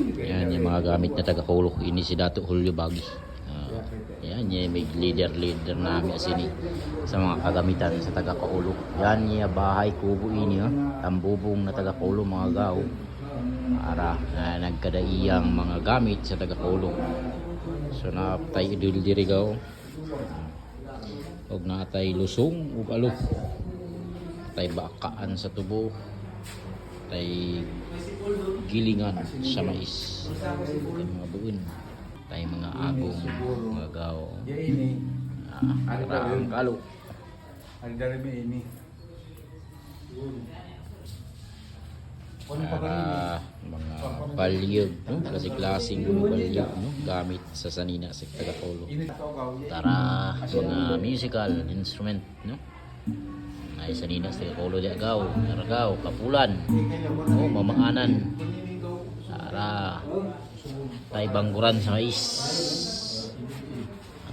Yan yung mga gamit na taga-kulo. Ini si Dato Julio Bagi. Ah, yan yung leader-leader namin asini sa mga kagamitan sa taga-kulo. Yan yung bahay kubo ini. Oh. Tambubong na taga-kulo mga gaw. Para na nagkadaiyang mga gamit sa taga-kulo. So na tayo idul diri gaw. Og na tay lusong ug alo. Tay bakaan sa tubo. Tay gilingan sa mais. Tay mga buon. Tay mga agong mga gaw. Ah, raang kalo. Ano pa Para mga balyog, no? Klase-klaseng mga balyog, no? Gamit sa sanina sa Tagapolo. Tara, mga musical instrument, no? Ay sa Tagapolo di agaw, naragaw, kapulan, no? Mamaanan. Tara, tay bangguran sa mais.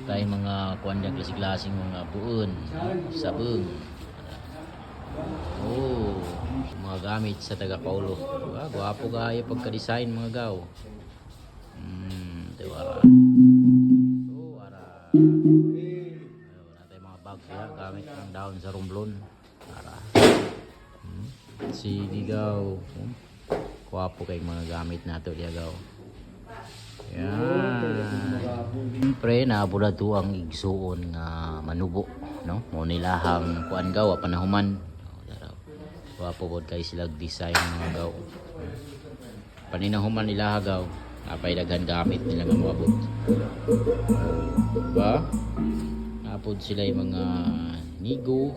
Tay mga kuan niya klase-klaseng mga buon, sabong. Oh, mga gamit sa taga Paulo. Diba? Gwapo kayo pagka-design mga gaw. Hmm, diba? Down sa rumblon. Ara. Hmm. Sige gaw. Hmm. Gwapo kayong mga gamit nato diya gaw. Yan. Siyempre, naabula to ang igsuon nga manubo. No? Mo nilahang kuan gaw, panahuman. Oh, daraw. Wapo pod kay sila design mga gaw. Paninahuman nila gaw. Napay daghan gamit nila nga maabot. Ba? Napod sila yung mga nigo.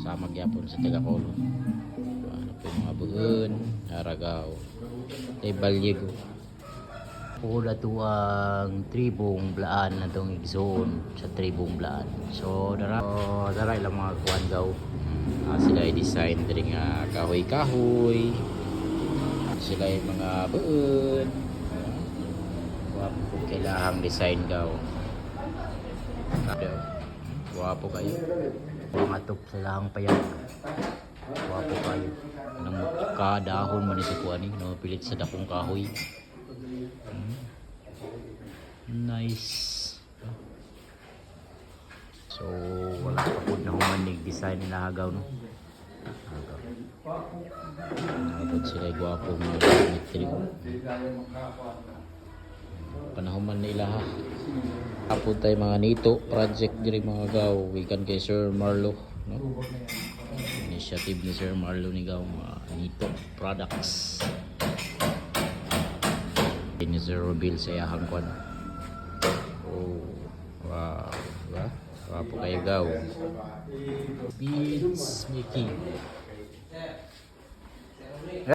Sama gyapon sa Tagapolo. Ano po mga buon, aragaw. Tay balyego. Pula to ang tribong blaan na tong igsoon sa tribong blaan. So, dara, so, dara ilang mga kuan gaw. Ah, sila ay design diri nga kahoy-kahoy. Sila ay mga buon. Wapo po kailahang design gaw. Daw. Wapo kayo. Mga tok sa lahang payag. Wapo kayo. Nang kadahon man sa kuan ni, no pilit sa dakong kahoy. Nice. So, wala pa po na humanig design nila hagaw, no? Hagaw. Nakapod sila gwapo mga gamit trip. Panahuman nila ha. Kapod tayo mga nito project diri mga gaw. Wikan kay Sir Marlo, no? Initiative ni Sir Marlo ni gaw mga nito products. Ini Sir Robil sa iyahang kwan. Oh, wow. Diba? Wapo kayo gaw. Beats making.